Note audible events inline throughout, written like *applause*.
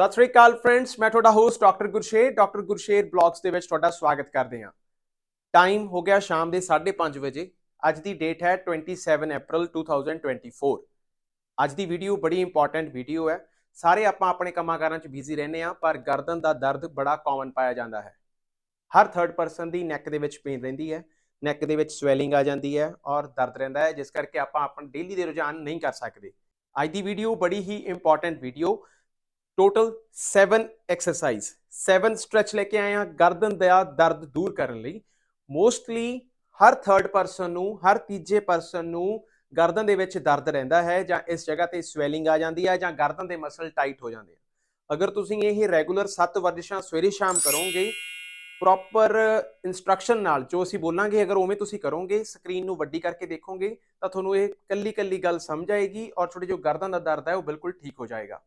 ਸਤਿ ਸ੍ਰੀ ਅਕਾਲ friends ਮੈਂ ਤੁਹਾਡਾ host doctor Gursher doctor Gursher blogs ਦੇ ਵਿੱਚ ਤੁਹਾਡਾ ਸਵਾਗਤ ਕਰਦੇ ਹਾਂ। ਟਾਈਮ ਹੋ ਗਿਆ ਸ਼ਾਮ ਦੇ 5:30 ਵਜੇ, ਅੱਜ ਦੀ ਡੇਟ ਹੈ 27 ਅਪ੍ਰੈਲ 2024 ਅੱਜ ਦੀ ਵੀਡੀਓ ਬੜੀ ਇੰਪੋਰਟੈਂਟ ਵੀਡੀਓ ਹੈ। ਸਾਰੇ ਆਪਾਂ ਆਪਣੇ ਕੰਮਾਂ ਕਾਰਾਂ 'ਚ ਬਿਜ਼ੀ ਰਹਿੰਦੇ ਆ ਪਰ ਗਰਦਨ ਦਾ ਦਰਦ ਬੜਾ ਕਾਮਨ ਪਾਇਆ ਜਾਂਦਾ ਹੈ। ਹਰ ਥਰਡ ਪਰਸਨ ਦੀ ਨੈਕ ਦੇ ਵਿੱਚ ਪੇਨ ਰਹਿੰਦੀ ਹੈ ਨੈਕ ਦੇ ਵਿੱਚ ਸਵੈਲਿੰਗ ਆ ਜਾਂਦੀ ਹੈ ਔਰ ਦਰਦ ਰਹਿੰਦਾ ਹੈ, ਜਿਸ ਕਰਕੇ ਆਪਾਂ ਆਪਣਾ ਡੇਲੀ ਦੇ ਰੁਝਾਨ ਨਹੀਂ ਕਰ ਸਕਦੇ। ਅੱਜ ਦੀ ਵੀਡੀਓ ਬੜੀ ਹੀ important video total 7 exercise 7 stretch ਲੈ ਕੇ ਆਏ ਹਾਂ ਗਰਦਨ ਦਾ ਦਰਦ ਦੂਰ ਕਰਨ ਲਈ। ਮੋਸਟਲੀ ਹਰ ਥਰਡ ਪਰਸਨ ਨੂੰ, ਹਰ ਤੀਜੇ ਪਰਸਨ ਨੂੰ ਗਰਦਨ ਦੇ ਵਿੱਚ ਦਰਦ ਰਹਿੰਦਾ ਹੈ ਜਾਂ ਇਸ ਜਗ੍ਹਾ ਤੇ ਸਵੈਲਿੰਗ ਆ ਜਾਂਦੀ ਹੈ ਜਾਂ ਗਰਦਨ ਦੇ ਮਸਲ ਟਾਈਟ ਹੋ ਜਾਂਦੇ ਆ। ਅਗਰ ਤੁਸੀਂ ਇਹ ਰੈਗੂਲਰ 7 ਵਰਜਿਸ਼ਾਂ ਸਵੇਰੇ ਸ਼ਾਮ ਕਰੋਗੇ ਪ੍ਰੋਪਰ ਇਨਸਟਰਕਸ਼ਨ ਨਾਲ ਜੋ ਅਸੀਂ ਬੋਲਾਂਗੇ, ਅਗਰ ਉਵੇਂ ਤੁਸੀਂ ਕਰੋਗੇ ਸਕਰੀਨ ਨੂੰ ਵੱਡੀ ਕਰਕੇ ਦੇਖੋਗੇ, ਤਾਂ ਤੁਹਾਨੂੰ ਇਹ ਕੱਲੀ ਕੱਲੀ ਗੱਲ ਸਮਝ ਆਏਗੀ ਔਰ ਤੁਹਾਡੇ ਜੋ ਗਰਦਨ ਦਾ ਦਰਦ ਹੈ ਉਹ ਬਿਲਕੁਲ ਠੀਕ ਹੋ ਜਾਏਗਾ।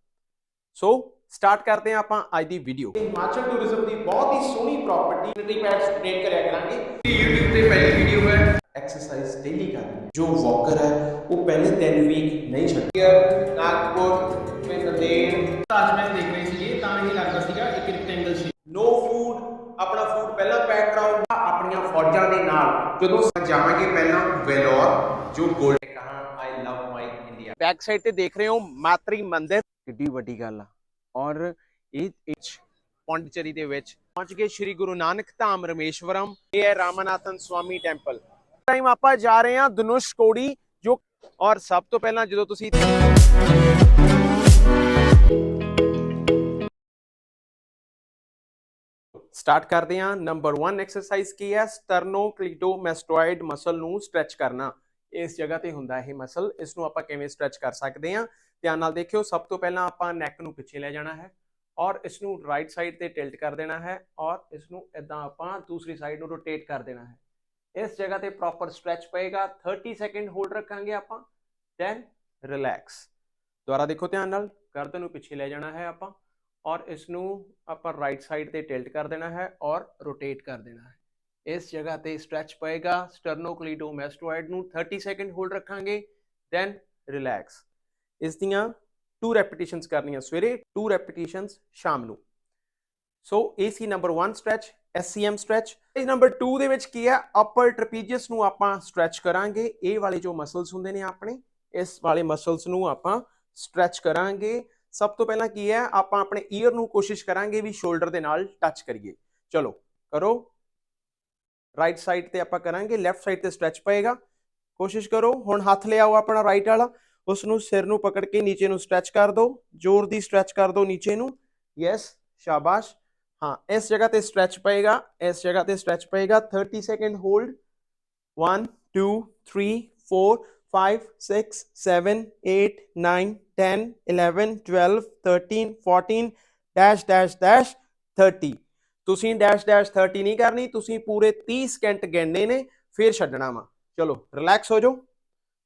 ਸੋ ਸਟਾਰਟ ਕਰਦੇ ਹਾਂ ਆਪਾਂ ਅੱਜ ਦੀ ਵੀਡੀਓ ਹਿਮਾਚਲ ਟੂਰਿਜ਼ਮ ਦੀ ਬਹੁਤ ਹੀ ਸੋਹਣੀ ਪ੍ਰਾਪਰਟੀ ਯੂਨਿਟੀ ਪੈਡਸ ਅਪਡੇਟ ਕਰਿਆ ਕਰਾਂਗੇ। YouTube ਤੇ ਪਹਿਲੀ ਵੀਡੀਓ ਹੈ। ਐਕਸਰਸਾਈਜ਼ ਡੇਲੀ ਕਰਨੀ ਜੋ ਵਾਕਰ ਹੈ ਉਹ ਪਹਿਲੇ 10 ਵੀਕ ਨਹੀਂ ਛੱਡਿਆ ਨਾਗਪੁਰ ਫਿਰ ਨੰਦੇੜ ਤਾਜ ਮਹਿਲ ਦੇਖ ਰਹੇ ਸੀਗੇ ਤਾਂ ਇਹ ਲੱਗਦਾ ਸੀਗਾ ਇੱਕ ਰੈਕਟੈਂਗਲ ਸੀ। ਨੋ ਫੂਡ ਆਪਣਾ ਫੂਡ ਪਹਿਲਾਂ ਪੈਕ ਕਰਾਓ ਆਪਣੀਆਂ ਫੌਜਾਂ ਦੇ ਨਾਲ। ਜਦੋਂ ਜਾਵਾਂਗੇ ਪਹਿਲਾਂ ਵੈਲੋਰ ਜੋ ਗੋਲਡ ਕਹਾਂ I love my India back side ਤੇ ਦੇਖ ਰਹੇ ਹੋ ਮਾਤਰੀ ਮੰਦਿਰ। ਕਿੱਡੀ ਵੱਡੀ ਗੱਲ ਆ। ਔਰ ਇਹ ਪੌਂਡੀਚੇਰੀ ਦੇ ਵਿੱਚ ਪਹੁੰਚ ਗਏ ਸ੍ਰੀ ਗੁਰੂ ਨਾਨਕ ਧਾਮ ਰਮੇਸ਼ਵਰਮ, ਇਹ ਹੈ ਰਾਮਨਾਥਨ ਸਵਾਮੀ ਟੈਂਪਲ। ਟਾਈਮ ਆਪਾਂ ਜਾ ਰਹੇ ਹਾਂ ਧਨੁਸ਼ ਕੋੜੀ, ਜੋ ਔਰ ਸਭ ਤੋਂ ਪਹਿਲਾਂ ਜਦੋਂ ਤੁਸੀਂ ਸਟਾਰਟ ਕਰਦੇ ਹਾਂ ਨੰਬਰ 1 ਐਕਸਰਸਾਈਜ਼ ਕੀ ਹੈ? ਸਟਰਨੋਕਲੀਟੋਮੈਸਟੋਇਡ ਮਸਲ ਨੂੰ ਸਟ੍ਰੈਚ ਕਰਨਾ। ਇਸ ਜਗ੍ਹਾ ਤੇ ਹੁੰਦਾ ਇਹ ਮਸਲ, ਇਸ ਨੂੰ ਆਪਾਂ ਕਿਵੇਂ ਸਟ੍ਰੈਚ ਕਰ ਸਕਦੇ ਹਾਂ? ਧਿਆਨ ਨਾਲ ਦੇਖਿਓ, ਸਭ ਤੋਂ ਪਹਿਲਾਂ ਆਪਾਂ ਨੈਕ ਨੂੰ ਪਿੱਛੇ ਲੈ ਜਾਣਾ ਹੈ ਔਰ ਇਸ ਨੂੰ ਰਾਈਟ ਸਾਈਡ ਤੇ ਟਿਲਟ ਕਰ ਦੇਣਾ ਹੈ ਔਰ ਇਸ ਨੂੰ ਇਦਾਂ ਆਪਾਂ ਦੂਸਰੀ ਸਾਈਡ ਨੂੰ ਰੋਟੇਟ ਕਰ ਦੇਣਾ ਹੈ। ਇਸ ਜਗ੍ਹਾ ਤੇ ਪ੍ਰੋਪਰ ਸਟ੍ਰੈਚ ਪਏਗਾ 30 ਸੈਕਿੰਡ ਹੋਲਡ ਰੱਖਾਂਗੇ ਆਪਾਂ ਦੈਨ ਰਿਲੈਕਸ ਦੁਬਾਰਾ ਦੇਖੋ ਧਿਆਨ ਨਾਲ ਗਰਦਨ ਨੂੰ ਪਿੱਛੇ ਲੈ ਜਾਣਾ ਹੈ ਆਪਾਂ ਔਰ ਇਸ ਨੂੰ ਆਪਾਂ ਰਾਈਟ ਸਾਈਡ ਤੇ ਟਿਲਟ ਕਰ ਦੇਣਾ ਹੈ ਔਰ ਰੋਟੇਟ ਕਰ ਦੇਣਾ ਹੈ। ਇਸ ਜਗ੍ਹਾ ਤੇ ਸਟ੍ਰੈਚ ਪਏਗਾ ਸਟਰਨੋਕਲੀਡੋਮੈਸਟੋਇਡ ਨੂੰ 30 ਸੈਕਿੰਡ ਹੋਲਡ ਰੱਖਾਂਗੇ ਦੈਨ ਰਿਲੈਕਸ ਇਸ ਦੀਆਂ 2 ਰੈਪੀਟੀਸ਼ਨਸ ਕਰਨੀਆਂ ਸਵੇਰੇ 2 ਰੈਪੀਟੀਸ਼ਨਸ ਸ਼ਾਮ ਨੂੰ। ਸੋ ਇਹ ਸੀ ਨੰਬਰ 1 ਸਟ੍ਰੈਚ SCM ਸਟ੍ਰੈਚ ਇਸ ਨੰਬਰ 2 ਦੇ ਵਿੱਚ ਕੀ ਹੈ? ਅਪਰ ਟ੍ਰਪੀਜੀਅਸ ਨੂੰ ਆਪਾਂ ਸਟ੍ਰੈਚ ਕਰਾਂਗੇ। ਇਹ ਵਾਲੇ ਜੋ ਮਸਲਸ ਹੁੰਦੇ ਨੇ ਆਪਣੇ, ਇਸ ਵਾਲੇ ਮਸਲਸ ਨੂੰ ਆਪਾਂ ਸਟ੍ਰੈਚ ਕਰਾਂਗੇ। ਸਭ ਤੋਂ ਪਹਿਲਾਂ ਕੀ ਹੈ? ਆਪਾਂ ਆਪਣੇ ਈਅਰ ਨੂੰ ਕੋਸ਼ਿਸ਼ ਕਰਾਂਗੇ ਵੀ ਸ਼ੋਲਡਰ ਦੇ ਨਾਲ ਟੱਚ ਕਰੀਏ। ਚਲੋ, ਕਰੋ। ਰਾਈਟ ਸਾਈਡ ਤੇ ਆਪਾਂ ਕਰਾਂਗੇ। ਲੈਫਟ ਸਾਈਡ ਤੇ ਸਟ੍ਰੈਚ ਪਏਗਾ। ਕੋਸ਼ਿਸ਼ ਕਰੋ। ਹੁਣ ਹੱਥ ਲਿਆਓ ਆਪਣਾ ਰਾਈਟ ਵਾਲਾ। ਉਸ ਨੂੰ ਸਿਰ ਨੂੰ ਪਕੜ ਕੇ ਨੀਚੇ ਨੂੰ ਸਟ੍ਰੈਚ ਕਰ ਦਿਓ ਜ਼ੋਰ ਦੀ ਸਟ੍ਰੈਚ ਕਰ ਦਿਓ ਨੀਚੇ ਨੂੰ। ਯੈਸ ਸ਼ਾਬਾਸ਼। ਹਾਂ, ਇਸ ਜਗ੍ਹਾ ਤੇ ਸਟ੍ਰੈਚ ਪਏਗਾ, ਇਸ ਜਗ੍ਹਾ ਤੇ ਸਟ੍ਰੈਚ ਪਏਗਾ। 30 second hold 1 2 3 4 5 6 7 8 9 10 11 12 13 14 dash dash dash 30 ਤੁਸੀਂ ਡੈਸ਼ ਡੈਸ਼ 30 ਨਹੀਂ ਕਰਨੀ, ਤੁਸੀਂ ਪੂਰੇ 30 ਸਕਿੰਟ ਗਿਣਨੇ ਨੇ, ਫਿਰ ਛੱਡਣਾ ਵਾ। ਚਲੋ ਰਿਲੈਕਸ ਹੋ ਜਾਓ।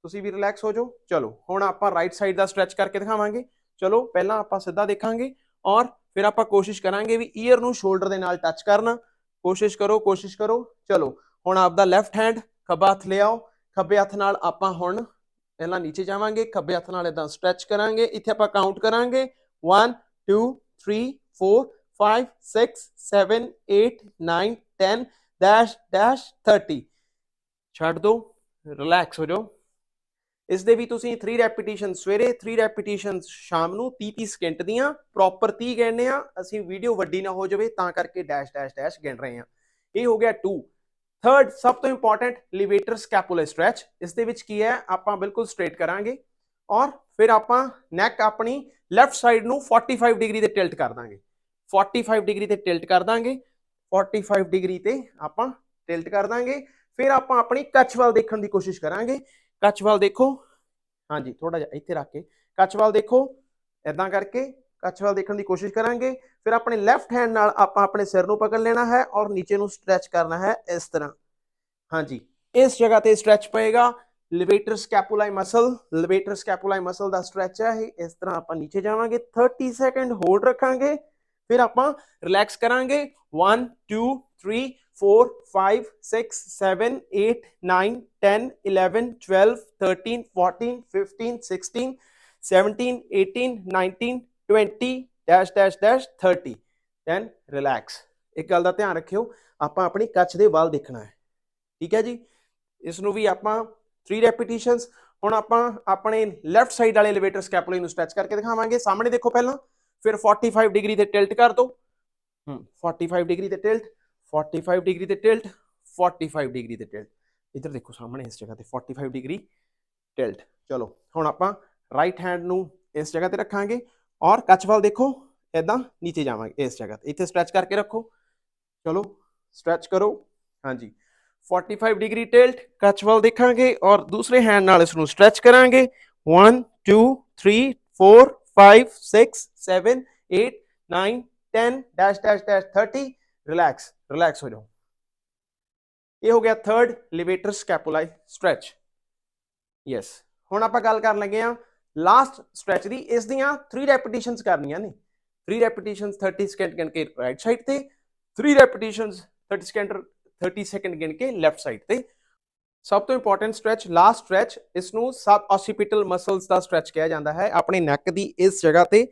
ਤੁਸੀਂ ਵੀ ਰਿਲੈਕਸ ਹੋ ਜਾਓ। ਚਲੋ, ਹੁਣ ਆਪਾਂ ਰਾਈਟ ਸਾਈਡ ਦਾ ਸਟ੍ਰੈਚ ਕਰਕੇ ਦਿਖਾਵਾਂਗੇ। ਚਲੋ, ਪਹਿਲਾਂ ਆਪਾਂ ਸਿੱਧਾ ਦੇਖਾਂਗੇ ਔਰ ਫਿਰ ਆਪਾਂ ਕੋਸ਼ਿਸ਼ ਕਰਾਂਗੇ ਵੀ ਈਅਰ ਨੂੰ ਸ਼ੋਲਡਰ ਦੇ ਨਾਲ ਟੱਚ ਕਰਨਾ। ਕੋਸ਼ਿਸ਼ ਕਰੋ ਕੋਸ਼ਿਸ਼ ਕਰੋ। ਚਲੋ, ਹੁਣ ਆਪਦਾ ਲੈਫਟ ਹੈਂਡ ਖੱਬਾ ਹੱਥ ਲਿਆਓ। ਖੱਬੇ ਹੱਥ ਨਾਲ ਆਪਾਂ ਹੁਣ ਪਹਿਲਾਂ ਨੀਚੇ ਜਾਵਾਂਗੇ, ਖੱਬੇ ਹੱਥ ਨਾਲ ਇਦਾਂ ਸਟ੍ਰੈਚ ਕਰਾਂਗੇ। ਇੱਥੇ ਆਪਾਂ ਕਾਊਂਟ ਕਰਾਂਗੇ। 1 2 3 4 5 6 7 8 9 10 ਡੈਸ਼ ਡੈਸ਼ 30 ਛੱਡ ਦਿਓ ਰਿਲੈਕਸ ਹੋ ਜਾਓ। ਇਸ ਦੇ ਵੀ ਤੁਸੀਂ 3 ਰੈਪੀਟੀਸ਼ਨ ਸਵੇਰੇ 3 ਰੈਪੀਟੀਸ਼ਨ ਸ਼ਾਮ ਨੂੰ 30 30 ਸਕਿੰਟ ਦੀਆਂ ਪ੍ਰੋਪਰ 30 ਗਿਣਨੇ ਆ ਅਸੀਂ ਵੀਡੀਓ ਵੱਡੀ ਨਾ ਹੋ ਜਾਵੇ, ਤਾਂ ਕਰਕੇ ਡੈਸ਼ ਡੈਸ਼ ਡੈਸ਼ ਗਿਣ ਰਹੇ ਆ ਇਹ ਹੋ ਗਿਆ 2 ਥਰਡ ਸਭ ਤੋਂ ਇੰਪੋਰਟੈਂਟ ਲਿਵੇਟਰ ਸਕੈਪੂਲਰ ਸਟ੍ਰੈਚ ਇਸ ਦੇ ਵਿੱਚ ਕੀ ਹੈ, ਆਪਾਂ ਬਿਲਕੁਲ ਸਟ੍ਰੇਟ ਕਰਾਂਗੇ। ਔਰ ਫਿਰ ਆਪਾਂ ਨੈਕ ਆਪਣੀ ਲੈਫਟ ਸਾਈਡ ਨੂੰ 45 ਡਿਗਰੀ ਤੇ ਟਿਲਟ ਕਰ ਦਾਂਗੇ। 45 ਡਿਗਰੀ ਤੇ ਟਿਲਟ ਕਰ ਦਾਂਗੇ। 45 ਡਿਗਰੀ ਤੇ ਆਪਾਂ ਟਿਲਟ ਕਰ ਦਾਂਗੇ। ਫਿਰ ਆਪਾਂ ਆਪਣੀ ਕੱਛ ਵੱਲ ਦੇਖਣ ਦੀ ਕੋਸ਼ਿਸ਼ ਕਰਾਂਗੇ। ਕੱਛ ਵੱਲ ਦੇਖੋ। ਹਾਂਜੀ ਥੋੜਾ ਜਿਹਾ ਇੱਥੇ ਰੱਖ ਕੇ। ਕੱਛ ਵੱਲ ਦੇਖੋ ਇਦਾਂ ਕਰਕੇ ਕੱਛ ਵੱਲ ਦੇਖਣ ਦੀ ਕੋਸ਼ਿਸ਼ ਕਰਾਂਗੇ। ਫਿਰ ਆਪਣੇ ਲੈਫਟ ਹੈਂਡ ਨਾਲ ਆਪਾਂ ਆਪਣੇ ਸਿਰ ਨੂੰ ਪਕੜ ਲੈਣਾ ਹੈ ਔਰ ਨੀਚੇ ਨੂੰ ਸਟ੍ਰੈਚ ਕਰਨਾ ਹੈ ਇਸ ਤਰ੍ਹਾਂ। ਹਾਂਜੀ, ਇਸ ਜਗ੍ਹਾ ਤੇ ਸਟ੍ਰੈਚ ਪਏਗਾ। Levator scapulae muscle levator scapulae muscle ਦਾ ਸਟ੍ਰੈਚ ਹੈ ਇਹ। ਇਸ ਤਰ੍ਹਾਂ ਆਪਾਂ ਨੀਚੇ ਜਾਵਾਂਗੇ। 30 ਸੈਕਿੰਡ ਹੋਲਡ ਰੱਖਾਂਗੇ। ਫਿਰ ਆਪਾਂ ਰਿਲੈਕਸ ਕਰਾਂਗੇ। 1 2 3 4 5 6 7 8 9 10 11 12 13 14 15 16 17 18 19 20 dash dash dash 30 then relax ਇੱਕ ਗੱਲ ਦਾ ਧਿਆਨ ਰੱਖਿਓ, ਆਪਾਂ ਆਪਣੀ ਕੱਚ ਦੇ ਵੱਲ ਦੇਖਣਾ ਹੈ। ਠੀਕ ਹੈ ਜੀ? ਇਸ ਨੂੰ ਵੀ ਆਪਾਂ 3 ਰੈਪੀਟੀਸ਼ਨਸ ਹੁਣ ਆਪਾਂ ਆਪਣੇ ਲੈਫਟ ਸਾਈਡ ਵਾਲੇ ਐਲੀਵੇਟਰ ਸਕੈਪੂਲੇ ਨੂੰ ਸਟ੍ਰੈਚ ਕਰਕੇ ਦਿਖਾਵਾਂਗੇ। ਸਾਹਮਣੇ ਦੇਖੋ ਪਹਿਲਾਂ, ਫਿਰ 45 ਡਿਗਰੀ ਤੇ ਟਿਲਟ ਕਰ ਦਿਓ ਹੂੰ 45 ਡਿਗਰੀ ਤੇ ਟਿਲਟ 45 ਡਿਗਰੀ ਤੇ ਟਿਲਟ 45 ਡਿਗਰੀ ਤੇ ਟਿਲਟ ਇੱਧਰ ਦੇਖੋ ਸਾਹਮਣੇ ਇਸ ਜਗ੍ਹਾ ਤੇ 45 ਡਿਗਰੀ ਟਿਲਟ ਚਲੋ ਹੁਣ ਆਪਾਂ ਰਾਈਟ ਹੈਂਡ ਨੂੰ ਇਸ ਜਗ੍ਹਾ ਤੇ ਰੱਖਾਂਗੇ ਔਰ ਕੱਚ ਵੱਲ ਦੇਖੋ ਇਦਾਂ ਨੀਚੇ ਜਾਵਾਂਗੇ ਇਸ ਜਗ੍ਹਾ ਤੇ ਇੱਥੇ ਸਟ੍ਰੈਚ ਕਰਕੇ ਰੱਖੋ ਚਲੋ ਸਟ੍ਰੈਚ ਕਰੋ ਹਾਂਜੀ 45 ਡਿਗਰੀ ਟਿਲਟ ਕੱਚ ਵੱਲ ਦੇਖਾਂਗੇ ਔਰ ਦੂਸਰੇ ਹੈਂਡ ਨਾਲ ਇਸ ਨੂੰ ਸਟ੍ਰੈਚ ਕਰਾਂਗੇ 1 2 3 4 5 6 7 8 9 10 dash dash dash 30 relax relax ਹੋ ਜਾਓ। ਇਹ ਹੋ ਗਿਆ third levator scapulae stretch yes ਹੁਣ ਆਪਾਂ ਗੱਲ ਕਰਨ ਲੱਗੇ ਆ ਲਾਸਟ ਸਟ੍ਰੈਚ ਦੀ। ਇਸ ਦੀਆਂ 3 ਰੈਪੀਟੀਸ਼ਨਸ ਕਰਨੀਆਂ ਨੇ। 3 ਰੈਪੀਟੀਸ਼ਨਸ 30 ਸੈਕਿੰਡ ਗਿਣ ਕੇ ਰਾਈਟ ਸਾਈਡ ਤੇ। 3 ਰੈਪੀਟੀਸ਼ਨਸ 30 ਸੈਕਿੰਡ 30 ਸੈਕਿੰਡ ਗਿਣ ਕੇ ਲੈਫਟ ਸਾਈਡ ਤੇ। ਸਭ ਤੋਂ ਇੰਪੋਰਟੈਂਟ ਸਟ੍ਰੈਚ ਲਾਸਟ ਸਟ੍ਰੈਚ ਇਸ ਨੂੰ ਸਬ ਆਸੀਪੀਟਲ ਮਸਲਸ ਦਾ ਸਟ੍ਰੈਚ ਕਿਹਾ ਜਾਂਦਾ ਹੈ। ਆਪਣੇ ਨੈਕ ਦੀ ਇਸ ਜਗ੍ਹਾ ਤੇ।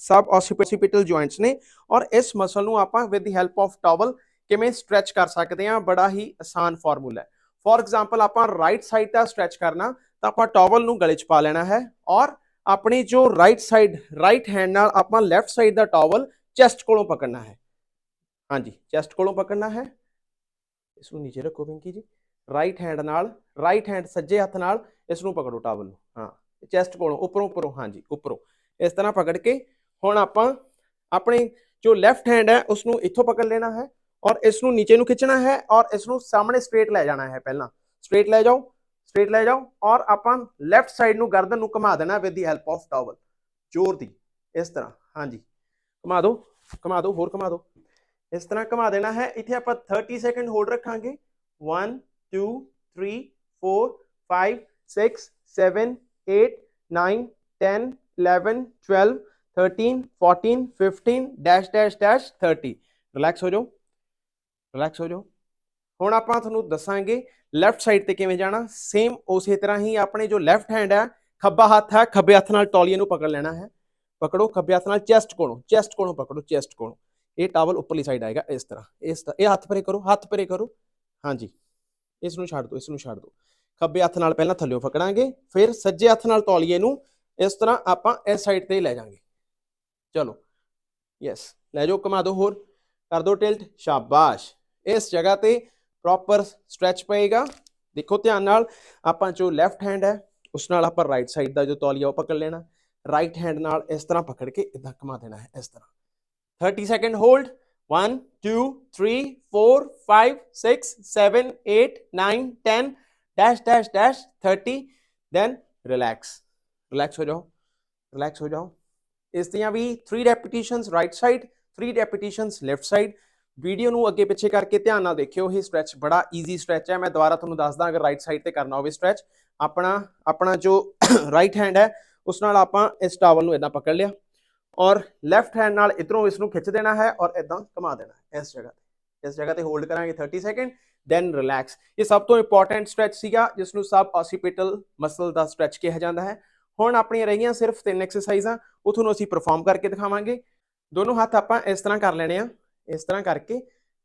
ਸਬ ਆਸੀਪੀਟਲ ਜੁਆਇੰਟਸ ਨੇ। ਔਰ ਇਸ ਮਸਲ ਨੂੰ ਆਪਾਂ with the help of towel ਕਿਵੇਂ ਸਟ੍ਰੈਚ ਕਰ ਸਕਦੇ ਹਾਂ, ਬੜਾ ਹੀ ਆਸਾਨ ਫਾਰਮੂਲਾ ਹੈ। ਫੋਰ ਐਗਜ਼ਾਮਪਲ ਆਪਾਂ ਰਾਈਟ ਸਾਈਡ ਦਾ ਸਟ੍ਰੈਚ ਕਰਨਾ, ਤਾਂ ਆਪਾਂ ਟਾਵਲ ਨੂੰ ਗਲੇ 'ਚ ਪਾ ਲੈਣਾ ਹੈ ਔਰ ਆਪਣੀ ਜੋ ਰਾਈਟ ਸਾਈਡ ਰਾਈਟ ਹੈਂਡ ਨਾਲ ਆਪਾਂ ਲੈਫਟ ਸਾਈਡ ਦਾ ਟਾਵਲ ਚੈਸਟ ਕੋਲੋਂ ਪਕੜਨਾ ਹੈ। ਹਾਂਜੀ ਚੈਸਟ ਕੋਲੋਂ ਪਕੜਨਾ ਹੈ। ਇਸ ਨੂੰ ਨੀਚੇ ਰੱਖੋ ਪਿੰਕੀ ਜੀ। ਰਾਈਟ ਹੈਂਡ ਨਾਲ ਰਾਈਟ ਹੈਂਡ ਸੱਜੇ ਹੱਥ ਨਾਲ ਇਸ ਨੂੰ ਪਕੜੋ ਟਾਵਲ ਨੂੰ। ਹਾਂ ਚੈਸਟ ਕੋਲੋਂ, ਉੱਪਰੋਂ ਉੱਪਰੋਂ, ਹਾਂਜੀ, ਉੱਪਰੋਂ। ਇਸ ਤਰ੍ਹਾਂ ਪਕੜ ਕੇ ਹੁਣ ਆਪਾਂ ਆਪਣੇ ਜੋ ਲੈਫਟ ਹੈਂਡ ਹੈ ਉਸ ਨੂੰ ਇੱਥੋਂ ਪਕੜ ਲੈਣਾ ਹੈ। ਔਰ ਇਸ ਨੂੰ ਨੀਚੇ ਨੂੰ ਖਿੱਚਣਾ ਹੈ ਔਰ ਇਸ ਨੂੰ ਸਾਹਮਣੇ ਸਟ੍ਰੇਟ ਲੈ ਜਾਣਾ ਹੈ ਪਹਿਲਾਂ। ਸਟ੍ਰੇਟ ਲੈ ਜਾਓ ਸਟ੍ਰੇਟ ਲੈ ਜਾਓ ਔਰ ਆਪਾਂ ਲੈਫਟ ਸਾਈਡ ਨੂੰ ਗਰਦਨ ਨੂੰ ਘੁਮਾ ਦੇਣਾ with the help of towel ਜ਼ੋਰ ਦੀ, ਇਸ ਤਰ੍ਹਾਂ, ਹਾਂਜੀ। ਘੁਮਾ ਦਿਓ ਘੁਮਾ ਦਿਓ, ਹੋਰ ਘੁਮਾ ਦਿਓ। ਇਸ ਤਰ੍ਹਾਂ ਘੁਮਾ ਦੇਣਾ ਹੈ, ਇੱਥੇ ਆਪਾਂ 30 ਸੈਕਿੰਡ ਹੋਲਡ ਰੱਖਾਂਗੇ। 1 2 3 4 5 6 7 8 9 10 11 12 13 14 15 ਡੈਸ਼ ਡੈਸ਼ ਡੈਸ਼ 30 ਰਿਲੈਕਸ ਹੋ ਜਾਓ। ਰਿਲੈਕਸ ਹੋ ਜਾਓ। ਹੁਣ ਆਪਾਂ ਤੁਹਾਨੂੰ ਦੱਸਾਂਗੇ ਲੈਫਟ ਸਾਈਡ ਤੇ ਕਿਵੇਂ ਜਾਣਾ। ਸੇਮ ਉਸੇ ਤਰ੍ਹਾਂ ਹੀ ਆਪਣੇ ਜੋ ਲੈਫਟ ਹੈਂਡ ਹੈ ਖੱਬਾ ਹੱਥ ਹੈ ਖੱਬੇ ਹੱਥ ਨਾਲ ਤੌਲੀਏ ਨੂੰ ਪਕੜ ਲੈਣਾ ਹੈ। ਪਕੜੋ, ਖੱਬੇ ਹੱਥ ਨਾਲ ਚੈਸਟ ਕੋਲੋਂ ਚੈਸਟ ਕੋਲੋਂ ਪਕੜੋ ਚੈਸਟ ਕੋਲੋਂ। ਇਹ ਟਾਵਲ ਉੱਪਰਲੀ ਸਾਈਡ ਆਏਗਾ ਇਸ ਤਰ੍ਹਾਂ। ਇਸ ਤਰ੍ਹਾਂ ਇਹ ਹੱਥ ਪਰੇ ਕਰੋ, ਹੱਥ ਪਰੇ ਕਰੋ। ਹਾਂਜੀ। ਇਸ ਨੂੰ ਛੱਡ ਦਿਓ ਇਸ ਨੂੰ ਛੱਡ ਦਿਓ ਖੱਬੇ ਹੱਥ ਨਾਲ ਪਹਿਲਾਂ ਥੱਲਿਓ ਪਕੜਾਂਗੇ ਫਿਰ ਸੱਜੇ ਹੱਥ ਨਾਲ ਤੌਲੀਏ ਨੂੰ ਇਸ ਤਰ੍ਹਾਂ ਆਪਾਂ ਇਸ ਸਾਈਡ ਤੇ ਲੈ ਜਾਾਂਗੇ। ਚਲੋ। ਯੈਸ ਲੈ ਜਾਓ ਕਮਾ ਦਿਓ ਹੋਰ। ਕਰ ਦਿਓ ਟਿਲਟ ਸ਼ਾਬਾਸ਼। ਇਸ ਜਗ੍ਹਾ ਤੇ ਪ੍ਰੋਪਰ ਸਟ੍ਰੈਚ ਪਏਗਾ ਦੇਖੋ ਧਿਆਨ ਨਾਲ ਆਪਾਂ ਜੋ ਲੈਫਟ ਹੈਂਡ ਹੈ ਉਸ ਨਾਲ ਆਪਾਂ ਰਾਈਟ ਸਾਈਡ ਦਾ ਜੋ ਤੌਲੀਆ ਉਹ ਪਕੜ ਲੈਣਾ ਰਾਈਟ ਹੈਂਡ ਨਾਲ ਇਸ ਤਰ੍ਹਾਂ ਪਕੜ ਕੇ ਇਦਾਂ ਘੁਮਾ ਦੇਣਾ ਹੈ ਇਸ ਤਰ੍ਹਾਂ 30 second hold 1 2 3 4 5 6 7 8 9 10 dash dash dash 30 then relax relax ਹੋ ਜਾਓ ਰਿਲੈਕਸ ਹੋ ਜਾਓ ਇਸ ਦੀਆਂ ਵੀ 3 repetitions right side 3 repetitions left side video ਨੂੰ ਅੱਗੇ ਪਿੱਛੇ ਕਰਕੇ ਧਿਆਨ ਨਾਲ ਦੇਖਿਓ। ਇਹ ਸਟ੍ਰੈਚ ਬੜਾ ਈਜ਼ੀ ਸਟ੍ਰੈਚ ਹੈ। ਮੈਂ ਦੁਬਾਰਾ ਤੁਹਾਨੂੰ ਦੱਸਦਾ, ਅਗਰ ਰਾਈਟ ਸਾਈਡ ਤੇ ਕਰਨਾ ਹੋਵੇ ਸਟ੍ਰੈਚ ਆਪਣਾ ਆਪਣਾ ਜੋ *coughs* ਰਾਈਟ ਹੈਂਡ ਹੈ, ਉਸ ਨਾਲ ਆਪਾਂ ਇਸ ਟਾਵਲ ਨੂੰ ਇਦਾਂ ਪਕੜ ਲਿਆ ਔਰ ਲੈਫਟ ਹੈਂਡ ਨਾਲ ਇਧਰੋਂ ਇਸ ਨੂੰ ਖਿੱਚ ਦੇਣਾ ਹੈ ਔਰ ਇਦਾਂ ਘੁਮਾ ਦੇਣਾ ਹੈ ਇਸ ਜਗ੍ਹਾ ਤੇ। ਇਸ ਜਗ੍ਹਾ ਤੇ ਹੋਲਡ ਕਰਾਂਗੇ 30 ਸੈਕਿੰਡ ਦੈਨ ਰਿਲੈਕਸ ਇਹ ਸਭ ਤੋਂ ਇੰਪੋਰਟੈਂਟ ਸਟ੍ਰੈਚ ਸੀਗਾ, ਜਿਸ ਨੂੰ ਸਬ ਆਸੀਪੀਟਲ ਮਸਲ ਦਾ ਸਟ੍ਰੈਚ ਕਿਹਾ ਜਾਂਦਾ ਹੈ। ਹੁਣ ਆਪਣੀਆਂ ਰਹੀਆਂ ਸਿਰਫ ਤਿੰਨ ਐਕਸਰਸਾਈਜ਼ਾਂ ਉਹ ਤੁਹਾਨੂੰ ਅਸੀਂ ਪਰਫਾਰਮ ਕਰਕੇ ਦਿਖਾਵਾਂਗੇ। ਦੋਨੋਂ ਹੱਥ ਆਪਾਂ ਇਸ ਤਰ੍ਹਾਂ ਕਰ ਲੈਣੇ ਆ। ਇਸ ਤਰ੍ਹਾਂ ਕਰਕੇ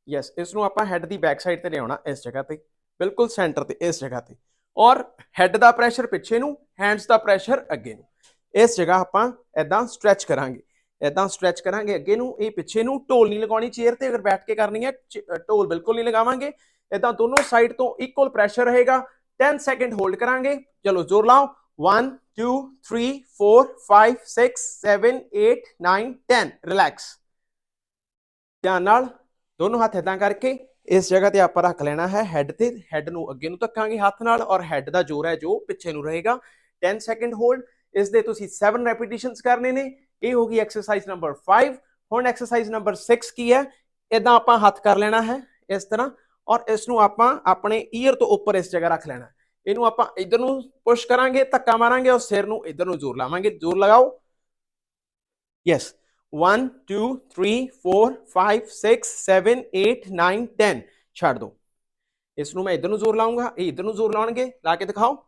ਯੈਸ ਇਸ ਨੂੰ ਆਪਾਂ ਹੈੱਡ ਦੀ ਬੈਕ ਸਾਈਡ ਤੇ ਲਿਆਉਣਾ ਇਸ ਜਗ੍ਹਾ ਤੇ, ਬਿਲਕੁਲ ਸੈਂਟਰ ਤੇ, ਇਸ ਜਗ੍ਹਾ ਤੇ। ਔਰ ਹੈੱਡ ਦਾ ਪ੍ਰੈਸ਼ਰ ਪਿੱਛੇ ਨੂੰ ਹੈਂਡਸ ਦਾ ਪ੍ਰੈਸ਼ਰ ਅੱਗੇ ਨੂੰ। ਇਸ ਜਗ੍ਹਾ ਆਪਾਂ ਐਦਾਂ ਸਟ੍ਰੈਚ ਕਰਾਂਗੇ। ਐਦਾਂ ਸਟ੍ਰੈਚ ਕਰਾਂਗੇ ਅੱਗੇ ਨੂੰ, ਇਹ ਪਿੱਛੇ ਨੂੰ ਢੋਲ ਨਹੀਂ ਲਗਾਉਣੀ ਚੇਅਰ ਤੇ ਅਗਰ ਬੈਠ ਕੇ ਕਰਨੀ ਹੈ ਢੋਲ ਬਿਲਕੁਲ ਨਹੀਂ ਲਗਾਵਾਂਗੇ। ਐਦਾਂ ਦੋਨੋਂ ਸਾਈਡ ਤੋਂ ਇਕੁਅਲ ਪ੍ਰੈਸ਼ਰ ਰਹੇਗਾ। 10 ਸੈਕਿੰਡ ਹੋਲਡ ਕਰਾਂਗੇ। ਚਲੋ ਜ਼ੋਰ ਲਾਓ। 1 2 3 4 5 6 7 8 9 10 ਰਿਲੈਕਸ ਧਿਆਨ ਨਾਲ, ਦੋਨੋਂ ਹੱਥ ਇਦਾਂ ਕਰਕੇ ਇਸ ਜਗ੍ਹਾ ਤੇ ਆਪਾਂ ਰੱਖ ਲੈਣਾ ਹੈ ਹੈੱਡ ਤੇ ਹੈੱਡ ਨੂੰ ਅੱਗੇ ਨੂੰ ਧੱਕਾਂਗੇ ਹੱਥ ਨਾਲ ਔਰ ਹੈੱਡ ਦਾ ਜੋਰ ਹੈ ਜੋ ਪਿੱਛੇ ਨੂੰ ਰਹੇਗਾ। 10 ਸੈਕਿੰਡ ਹੋਲਡ ਇਸ ਦੇ ਤੁਸੀਂ 7 ਰੈਪੀਟੀਸ਼ਨਸ ਕਰਨੇ ਨੇ। ਇਹ ਹੋ ਗਈ ਐਕਸਰਸਾਈਜ਼ ਨੰਬਰ 5 ਹੁਣ ਐਕਸਰਸਾਈਜ਼ ਨੰਬਰ 6 ਕੀ ਹੈ? ਇਦਾਂ ਆਪਾਂ ਹੱਥ ਕਰ ਲੈਣਾ ਹੈ ਇਸ ਤਰ੍ਹਾਂ ਔਰ ਇਸ ਨੂੰ ਆਪਾਂ ਆਪਣੇ ਈਅਰ ਤੋਂ ਉੱਪਰ ਇਸ ਜਗ੍ਹਾ ਰੱਖ ਲੈਣਾ ਇਹਨੂੰ ਆਪਾਂ ਇਧਰ ਨੂੰ ਪੁਸ਼ ਕਰਾਂਗੇ, ਧੱਕਾ ਮਾਰਾਂਗੇ ਔਰ ਸਿਰ ਨੂੰ ਇਧਰ ਨੂੰ ਜ਼ੋਰ ਲਾਵਾਂਗੇ। ਜ਼ੋਰ ਲਗਾਓ। ਯੈਸ 1 2 3 4 5 6 7 8 9 10 ਛੱਡ ਦਿਓ ਇਸ ਨੂੰ ਮੈਂ ਇਧਰ ਨੂੰ ਜ਼ੋਰ ਲਾਉਂਗਾ ਇਹ ਇਧਰ ਨੂੰ ਜ਼ੋਰ ਲਾਉਣਗੇ। ਲਾ ਕੇ ਦਿਖਾਓ।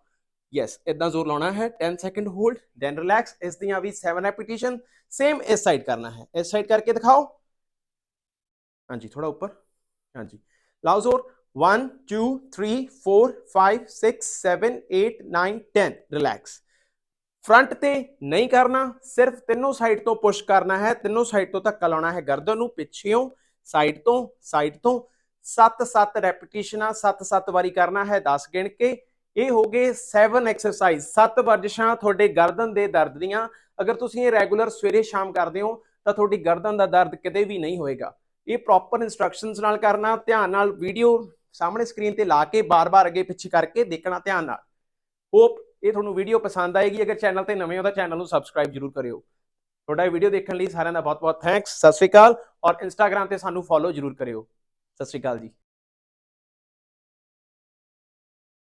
ਯੈਸ ਇਦਾਂ ਜ਼ੋਰ ਲਾਉਣਾ ਹੈ। 10 ਸੈਕਿੰਡ ਹੋਲਡ ਦੈਨ ਰਿਲੈਕਸ ਇਸ ਦੀਆਂ ਵੀ 7 ਰੈਪੀਟੀਸ਼ਨ ਸੇਮ ਇਸ ਸਾਈਡ ਕਰਨਾ ਹੈ। ਇਸ ਸਾਈਡ ਕਰਕੇ ਦਿਖਾਓ। ਹਾਂਜੀ ਥੋੜਾ ਉੱਪਰ। ਹਾਂਜੀ। ਲਾਓ ਜ਼ੋਰ। 1 2 3 4 5 6 7 8 9 10 ਰਿਲੈਕਸ ਫਰੰਟ ਤੇ ਨਹੀਂ ਕਰਨਾ, ਸਿਰਫ ਤਿੰਨੋਂ ਸਾਈਡ ਤੋਂ ਪੁਸ਼ ਕਰਨਾ ਹੈ, ਤਿੰਨੋਂ ਸਾਈਡ ਤੋਂ ਧੱਕਾ ਲਾਉਣਾ ਹੈ ਗਰਦਨ ਨੂੰ ਪਿੱਛੇੋਂ ਸਾਈਡ ਤੋਂ ਸਾਈਡ ਤੋਂ। 7-7 ਰੈਪੀਟੀਸ਼ਨਾਂ 7-7 ਵਾਰੀ ਕਰਨਾ ਹੈ 10 ਗਿਣ ਕੇ। ਇਹ ਹੋ ਗਏ 7 ਐਕਸਰਸਾਈਜ਼ 7 ਵਰਜਿਸ਼ਾਂ ਤੁਹਾਡੇ ਗਰਦਨ ਦੇ ਦਰਦ ਦੀਆਂ। ਅਗਰ ਤੁਸੀਂ ਇਹ ਰੈਗੂਲਰ ਸਵੇਰੇ ਸ਼ਾਮ ਕਰਦੇ ਹੋ, ਤਾਂ ਤੁਹਾਡੀ ਗਰਦਨ ਦਾ ਦਰਦ ਕਿਤੇ ਵੀ ਨਹੀਂ ਹੋਏਗਾ। ਇਹ ਪ੍ਰੋਪਰ ਇਨਸਟਰਕਸ਼ਨਸ ਨਾਲ ਕਰਨਾ, ਧਿਆਨ ਨਾਲ ਵੀਡੀਓ ਸਾਹਮਣੇ ਸਕਰੀਨ ਤੇ ਲਾ ਕੇ, ਬਾਰ-ਬਾਰ ਅੱਗੇ ਪਿੱਛੇ ਕਰਕੇ ਦੇਖਣਾ ਧਿਆਨ ਨਾਲ। ਹੋਪ ਇਹ ਤੁਹਾਨੂੰ ਵੀਡੀਓ ਪਸੰਦ ਆਏਗੀ, ਅਗਰ ਚੈਨਲ ਤੇ ਨਵੇਂ ਹੋ ਤਾਂ ਚੈਨਲ ਨੂੰ ਸਬਸਕ੍ਰਾਈਬ ਜਰੂਰ ਕਰਿਓ। ਤੁਹਾਡਾ ਵੀਡੀਓ ਦੇਖਣ ਲਈ ਸਾਰਿਆਂ ਦਾ ਬਹੁਤ-ਬਹੁਤ ਥੈਂਕਸ ਸਤਿ ਸ਼੍ਰੀ ਅਕਾਲ ਔਰ ਇੰਸਟਾਗ੍ਰam ਤੇ ਸਾਨੂੰ ਫੋਲੋ ਜਰੂਰ ਕਰਿਓ। ਸਤਿ ਸ਼੍ਰੀ ਅਕਾਲ ਜੀ।